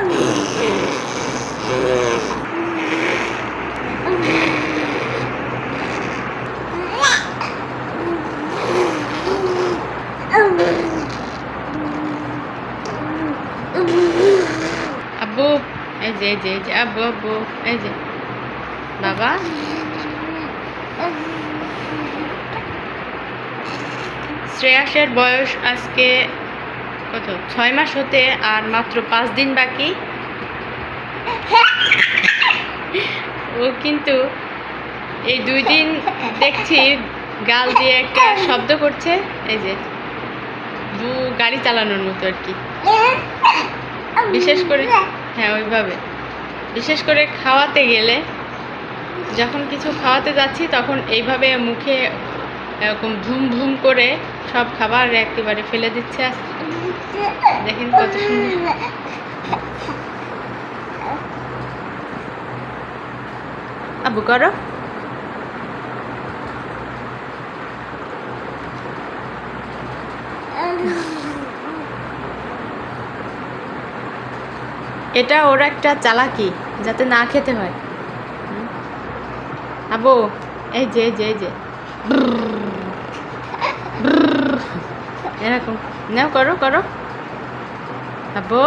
আব্বু এই যে যে যে আব্বু আব্বু এই যে। বাবা? শ্রেয়াসের বয়স আজকে কত? ছয় মাস হতে আর মাত্র পাঁচ দিন বাকি। ও কিন্তু এই দুই দিন দেখছি গাল দিয়ে একটা শব্দ করছে, এই যে দু গাড়ি চালানোর মতো আর কি। বিশেষ করে হ্যাঁ ওইভাবে। বিশেষ করে খাওয়াতে গেলে যখন কিছু খাওয়াতে যাচ্ছি তখন এইভাবে মুখে এরকম ভুম ভুম করে সব খাবার একেবারে ফেলে দিচ্ছে দেখেন কত সুন্দর। আবু করো। এটা ওর একটা চালাকি, যাতে না খেতে হয়। আবু, এই যে যে যে। এরকম। নাও করো করো। আবু